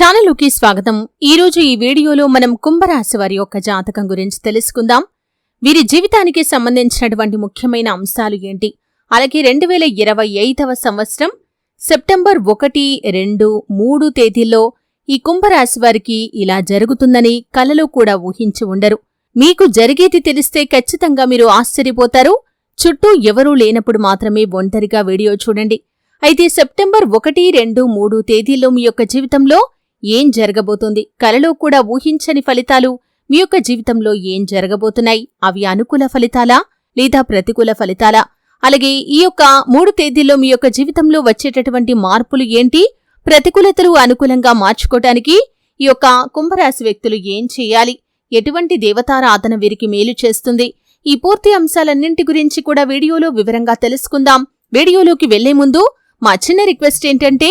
ఛానలుకి స్వాగతం. ఈరోజు ఈ వీడియోలో మనం కుంభరాశి వారి యొక్క జాతకం గురించి తెలుసుకుందాం. వీరి జీవితానికి సంబంధించినటువంటి ముఖ్యమైన అంశాలు ఏంటి? అలాగే రెండు వేల ఇరవై ఐదవ సంవత్సరం సెప్టెంబర్ ఒకటి రెండు మూడు తేదీల్లో ఈ కుంభరాశి వారికి ఇలా జరుగుతుందని కలలో కూడా ఊహించి ఉండరు. మీకు జరిగేది తెలిస్తే ఖచ్చితంగా మీరు ఆశ్చర్యపోతారు. చుట్టూ ఎవరూ లేనప్పుడు మాత్రమే ఒంటరిగా వీడియో చూడండి. అయితే సెప్టెంబర్ ఒకటి రెండు మూడు తేదీల్లో మీ యొక్క జీవితంలో ఏం జరగబోతోంది? కలలో కూడా ఊహించని ఫలితాలు మీ యొక్క జీవితంలో ఏం జరగబోతున్నాయి? అవి అనుకూల ఫలితాలా? లేదా ప్రతికూల ఫలితాలా? అలాగే ఈ యొక్క మూడు తేదీల్లో మీ యొక్క జీవితంలో వచ్చేటటువంటి మార్పులు ఏంటి? ప్రతికూలతలు అనుకూలంగా మార్చుకోవటానికి ఈ యొక్క కుంభరాశి వ్యక్తులు ఏం చేయాలి? ఎటువంటి దేవతారాధన వీరికి మేలు చేస్తుంది? ఈ పూర్తి అంశాలన్నింటి గురించి కూడా వీడియోలో వివరంగా తెలుసుకుందాం. వీడియోలోకి వెళ్ళే ముందు మా చిన్న రిక్వెస్ట్ ఏంటంటే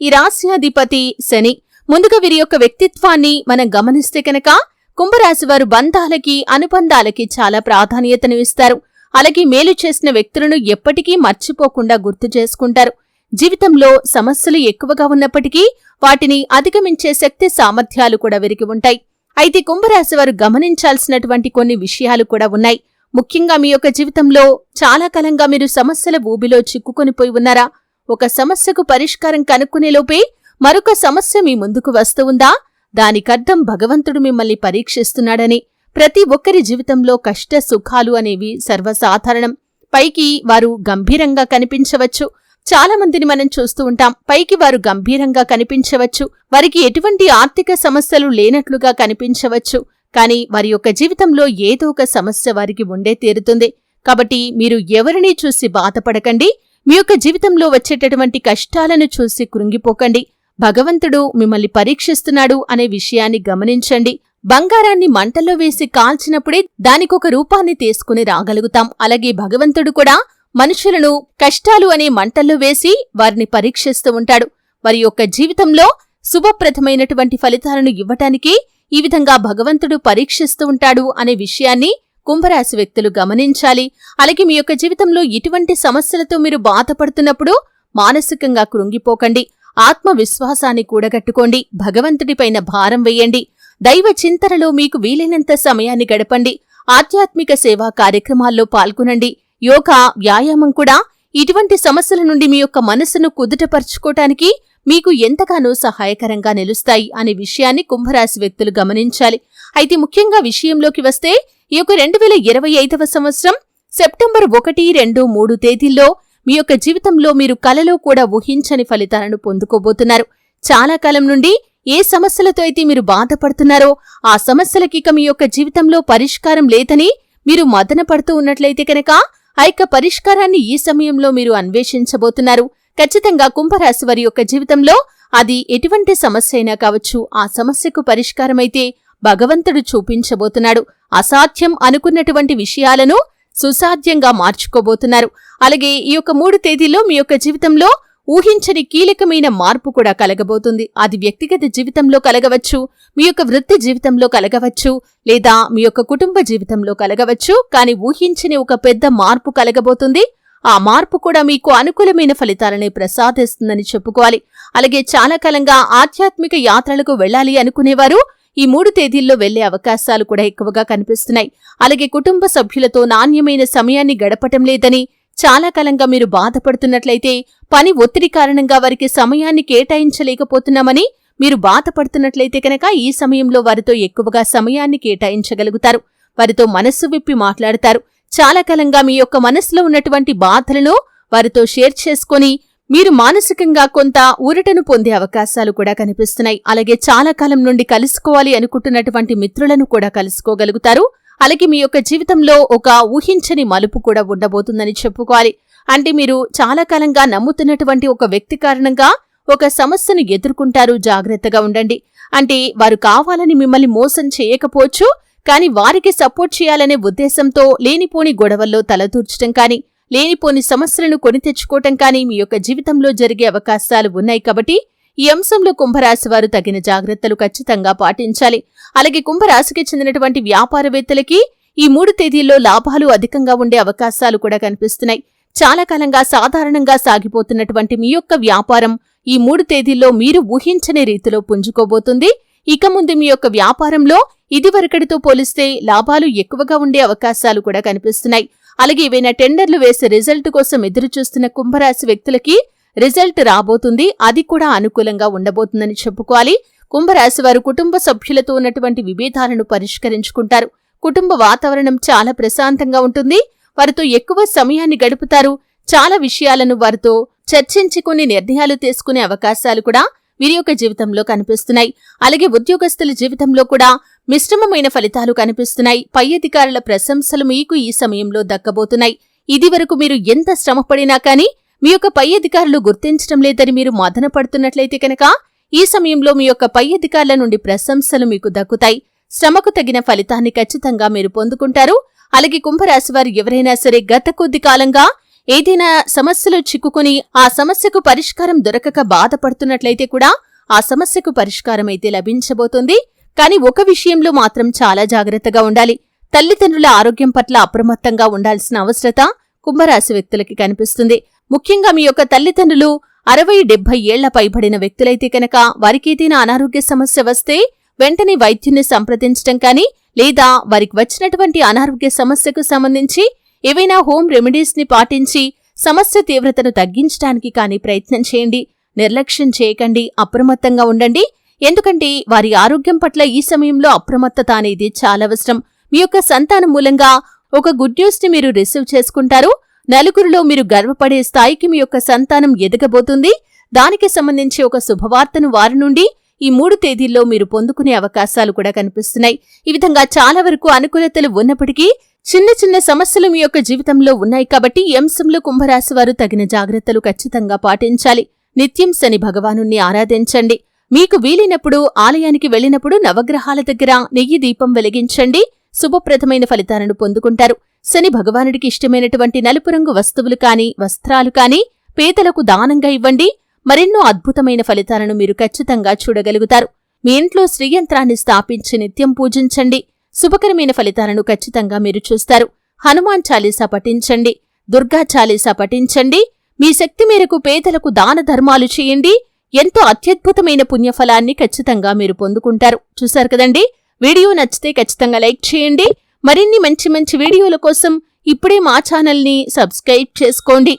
ఈ రాశ్యాధిపతి శని. ముందుగా వీరి యొక్క వ్యక్తిత్వాన్ని మనం గమనిస్తే కనుక కుంభరాశి వారు బంధాలకి అనుబంధాలకి చాలా ప్రాధాన్యతను ఇస్తారు. అలాగే మేలు చేసిన వ్యక్తులను ఎప్పటికీ మర్చిపోకుండా గుర్తు చేసుకుంటారు. జీవితంలో సమస్యలు ఎక్కువగా ఉన్నప్పటికీ వాటిని అధిగమించే శక్తి సామర్థ్యాలు కూడా వీరికి ఉంటాయి. అయితే కుంభరాశి వారు గమనించాల్సినటువంటి కొన్ని విషయాలు కూడా ఉన్నాయి. ముఖ్యంగా మీ యొక్క జీవితంలో చాలా కాలంగా మీరు సమస్యల ఊబిలో చిక్కుకొనిపోయి ఉన్నారా? ఒక సమస్యకు పరిష్కారం కనుక్కునేలోపే మరొక సమస్య మీ ముందుకు వస్తూ ఉందా దానికర్థం భగవంతుడు మిమ్మల్ని పరీక్షిస్తున్నాడని. ప్రతి ఒక్కరి జీవితంలో కష్ట సుఖాలు అనేవి సర్వసాధారణం. పైకి వారు గంభీరంగా కనిపించవచ్చు. చాలా మందిని మనం చూస్తూ ఉంటాం. పైకి వారు గంభీరంగా కనిపించవచ్చు. వారికి ఎటువంటి ఆర్థిక సమస్యలు లేనట్లుగా కనిపించవచ్చు. కానీ వారి యొక్క జీవితంలో ఏదో ఒక సమస్య వారికి ఉండే తీరుతుంది. కాబట్టి మీరు ఎవరినీ చూసి బాధపడకండి. మీ యొక్క జీవితంలో వచ్చేటటువంటి కష్టాలను చూసి కృంగిపోకండి. భగవంతుడు మిమ్మల్ని పరీక్షిస్తున్నాడు అనే విషయాన్ని గమనించండి. బంగారాన్ని మంటల్లో వేసి కాల్చినప్పుడే దానికొక రూపాన్ని తీసుకుని రాగలుగుతాం. అలాగే భగవంతుడు కూడా మనుషులను కష్టాలు అనే మంటల్లో వేసి వారిని పరీక్షిస్తూ ఉంటాడు. వారి యొక్క జీవితంలో శుభప్రదమైనటువంటి ఫలితాలను ఇవ్వటానికి ఈ విధంగా భగవంతుడు పరీక్షిస్తూ ఉంటాడు అనే విషయాన్ని కుంభరాశి వ్యక్తులు గమనించాలి. అలాగే మీ యొక్క జీవితంలో ఇటువంటి సమస్యలతో మీరు బాధపడుతున్నప్పుడు మానసికంగా కృంగిపోకండి. ఆత్మవిశ్వాసాన్ని కూడగట్టుకోండి. భగవంతుడిపైన భారం వేయండి. దైవ చింతనలో మీకు వీలైనంత సమయాన్ని గడపండి. ఆధ్యాత్మిక సేవా కార్యక్రమాల్లో పాల్గొనండి. యోగా వ్యాయామం కూడా ఇటువంటి సమస్యల నుండి మీ యొక్క మనసును కుదుటపరుచుకోవటానికి మీకు ఎంతగానో సహాయకరంగా నిలుస్తాయి అనే విషయాన్ని కుంభరాశి వ్యక్తులు గమనించాలి. అయితే ముఖ్యంగా విషయంలోకి వస్తే ఈ యొక్క రెండు వేల ఇరవై ఐదవ సంవత్సరం సెప్టెంబర్ ఒకటి రెండు మూడు తేదీల్లో మీ యొక్క జీవితంలో మీరు కలలో కూడా ఊహించని ఫలితాలను పొందుకోబోతున్నారు. చాలా కాలం నుండి ఏ సమస్యలతో అయితే మీరు బాధపడుతున్నారో ఆ సమస్యలకి ఇక మీ యొక్క జీవితంలో పరిష్కారం లేదని మీరు మదన పడుతూ ఉన్నట్లయితే కనుక ఆ యొక్క పరిష్కారాన్ని ఈ సమయంలో మీరు అన్వేషించబోతున్నారు. ఖచ్చితంగా కుంభరాశి వారి యొక్క జీవితంలో అది ఎటువంటి సమస్య అయినా కావచ్చు ఆ సమస్యకు పరిష్కారమైతే భగవంతుడు చూపించబోతున్నాడు. అసాధ్యం అనుకున్నటువంటి విషయాలను సుసాధ్యంగా మార్చుకోబోతున్నారు. అలాగే ఈ యొక్క మూడు తేదీల్లో మీ యొక్క జీవితంలో ఊహించని కీలకమైన మార్పు కూడా కలగబోతుంది. అది వ్యక్తిగత జీవితంలో కలగవచ్చు మీ యొక్క వృత్తి జీవితంలో కలగవచ్చు లేదా మీ యొక్క కుటుంబ జీవితంలో కలగవచ్చు. కానీ ఊహించని ఒక పెద్ద మార్పు కలగబోతుంది. ఆ మార్పు కూడా మీకు అనుకూలమైన ఫలితాలని ప్రసాదిస్తుందని చెప్పుకోవాలి. అలాగే చాలా కాలంగా ఆధ్యాత్మిక యాత్రలకు వెళ్ళాలి అనుకునేవారు ఈ మూడు తేదీల్లో వెళ్ళే అవకాశాలు కూడా ఎక్కువగా కనిపిస్తున్నాయి. అలాగే కుటుంబ సభ్యులతో నాణ్యమైన సమయాన్ని గడపటం లేదని చాలా కాలంగా మీరు బాధపడుతున్నట్లయితే పని ఒత్తిడి కారణంగా వారికి సమయాన్ని కేటాయించలేకపోతున్నామని మీరు బాధపడుతున్నట్లయితే కనుక ఈ సమయంలో వారితో ఎక్కువగా సమయాన్ని కేటాయించగలుగుతారు. వారితో మనస్సు విప్పి మాట్లాడతారు. చాలా కాలంగా మీ యొక్క మనసులో ఉన్నటువంటి బాధలను వారితో షేర్ చేసుకొని మీరు మానసికంగా కొంత ఊరటను పొందే అవకాశాలు కూడా కనిపిస్తున్నాయి. అలాగే చాలా కాలం నుండి కలుసుకోవాలి అనుకుంటున్నటువంటి మిత్రులను కూడా కలుసుకోగలుగుతారు. అలాగే మీ యొక్క జీవితంలో ఒక ఊహించని మలుపు కూడా ఉండబోతుందని చెప్పుకోవాలి. అంటే మీరు చాలా కాలంగా నమ్ముతున్నటువంటి ఒక వ్యక్తి కారణంగా ఒక సమస్యను ఎదుర్కొంటారు. జాగ్రత్తగా ఉండండి. అంటే వారు కావాలని మిమ్మల్ని మోసం చేయకపోవచ్చు కానీ వారికి సపోర్ట్ చేయాలనే ఉద్దేశంతో లేనిపోని గొడవల్లో తలదూర్చటం కానీ లేనిపోని సమస్యలను కొని తెచ్చుకోవటం కానీ మీ యొక్క జీవితంలో జరిగే అవకాశాలు ఉన్నాయి కాబట్టి ఈ అంశంలో కుంభరాశి వారు తగిన జాగ్రత్తలు ఖచ్చితంగా పాటించాలి. అలాగే కుంభరాశికి చెందినటువంటి వ్యాపారవేత్తలకి ఈ మూడు తేదీల్లో లాభాలు అధికంగా ఉండే అవకాశాలు కూడా కనిపిస్తున్నాయి. చాలా కాలంగా సాధారణంగా సాగిపోతున్నటువంటి మీ యొక్క వ్యాపారం ఈ మూడు తేదీల్లో మీరు ఊహించని రీతిలో పుంజుకోబోతుంది. ఇక ముందు మీ యొక్క వ్యాపారంలో ఇదివరకటితో పోలిస్తే లాభాలు ఎక్కువగా ఉండే అవకాశాలు కూడా కనిపిస్తున్నాయి. అలాగే ఏవైనా టెండర్లు వేసే రిజల్ట్ కోసం ఎదురుచూస్తున్న కుంభరాశి వ్యక్తులకి రిజల్ట్ రాబోతుంది. అది కూడా అనుకూలంగా ఉండబోతుందని చెప్పుకోవాలి. కుంభరాశి వారు కుటుంబ సభ్యులతో ఉన్నటువంటి విభేదాలను పరిష్కరించుకుంటారు. కుటుంబ వాతావరణం చాలా ప్రశాంతంగా ఉంటుంది. వారితో ఎక్కువ సమయాన్ని గడుపుతారు. చాలా విషయాలను వారితో చర్చించుకుని నిర్ణయాలు తీసుకునే అవకాశాలు కూడా వీరి యొక్క జీవితంలో కనిపిస్తున్నాయి. అలాగే ఉద్యోగస్తుల జీవితంలో కూడా మిశ్రమమైన ఫలితాలు కనిపిస్తున్నాయి. పై అధికారుల ప్రశంసలు మీకు ఈ సమయంలో దక్కబోతున్నాయి. ఇది వరకు మీరు ఎంత శ్రమపడినా కానీ మీ యొక్క పై అధికారులు గుర్తించడం లేదని మీరు మదన పడుతున్నట్లయితే కనుక ఈ సమయంలో మీ యొక్క పై అధికారుల నుండి ప్రశంసలు మీకు దక్కుతాయి. శ్రమకు తగిన ఫలితాన్ని ఖచ్చితంగా మీరు పొందుకుంటారు. అలాగే కుంభరాశి వారు ఎవరైనా సరే గత కొద్ది కాలంగా ఏదైనా సమస్యలో చిక్కుకుని ఆ సమస్యకు పరిష్కారం దొరకక బాధపడుతున్నట్లయితే కూడా ఆ సమస్యకు పరిష్కారం అయితే లభించబోతుంది. కానీ ఒక విషయంలో మాత్రం చాలా జాగ్రత్తగా ఉండాలి. తల్లిదండ్రుల ఆరోగ్యం పట్ల అప్రమత్తంగా ఉండాల్సిన అవసరత కుంభరాశి వ్యక్తులకి కనిపిస్తుంది. ముఖ్యంగా మీ యొక్క తల్లిదండ్రులు అరవై డెబ్బై ఏళ్ళ పైబడిన వ్యక్తులైతే కనుక వారికేదైనా అనారోగ్య సమస్య వస్తే వెంటనే వైద్యుని సంప్రదించటం కానీ లేదా వారికి వచ్చినటువంటి అనారోగ్య సమస్యకు సంబంధించి ఏవైనా హోమ్ రెమెడీస్ని పాటించి సమస్య తీవ్రతను తగ్గించడానికి కానీ ప్రయత్నం చేయండి. నిర్లక్ష్యం చేయకండి. అప్రమత్తంగా ఉండండి. ఎందుకంటే వారి ఆరోగ్యం పట్ల ఈ సమయంలో అప్రమత్తత అనేది చాలా అవసరం. మీ యొక్క సంతానం మూలంగా ఒక గుడ్ న్యూస్ని మీరు రిసీవ్ చేసుకుంటారు. నలుగురిలో మీరు గర్వపడే స్థాయికి మీ యొక్క సంతానం ఎదగబోతుంది. దానికి సంబంధించి ఒక శుభవార్తను వారి నుండి ఈ మూడు తేదీల్లో మీరు పొందుకునే అవకాశాలు కూడా కనిపిస్తున్నాయి. ఈ విధంగా చాలా వరకు అనుకూలతలు ఉన్నప్పటికీ చిన్న చిన్న సమస్యలు మీ యొక్క జీవితంలో ఉన్నాయి కాబట్టి ఈ అంశంలో కుంభరాశి వారు తగిన జాగ్రత్తలు ఖచ్చితంగా పాటించాలి. నిత్యం శని భగవాను ఆరాధించండి. మీకు వీలైనప్పుడు ఆలయానికి వెళ్ళినప్పుడు నవగ్రహాల దగ్గర నెయ్యి దీపం వెలిగించండి. శుభప్రదమైన ఫలితాలను పొందుకుంటారు. శని భగవానుడికి ఇష్టమైనటువంటి నలుపు రంగు వస్తువులు కాని వస్త్రాలు కాని పేదలకు దానంగా ఇవ్వండి. మరెన్నో అద్భుతమైన ఫలితాలను మీరు ఖచ్చితంగా చూడగలుగుతారు. మీ ఇంట్లో శ్రీయంత్రాన్ని స్థాపించి నిత్యం పూజించండి. శుభకరమైన ఫలితాలను ఖచ్చితంగా మీరు చూస్తారు. హనుమాన్ చాలీసా పఠించండి. దుర్గా చాలీసా పఠించండి. మీ శక్తి మేరకు పేదలకు దాన ధర్మాలు చేయండి. ఎంతో అత్యద్భుతమైన పుణ్యఫలాన్ని ఖచ్చితంగా మీరు పొందుకుంటారు. చూశారు కదండి? వీడియో నచ్చితే ఖచ్చితంగా లైక్ చేయండి. మరిన్ని మంచి మంచి వీడియోల కోసం ఇప్పుడే మా ఛానల్ని సబ్స్క్రైబ్ చేసుకోండి.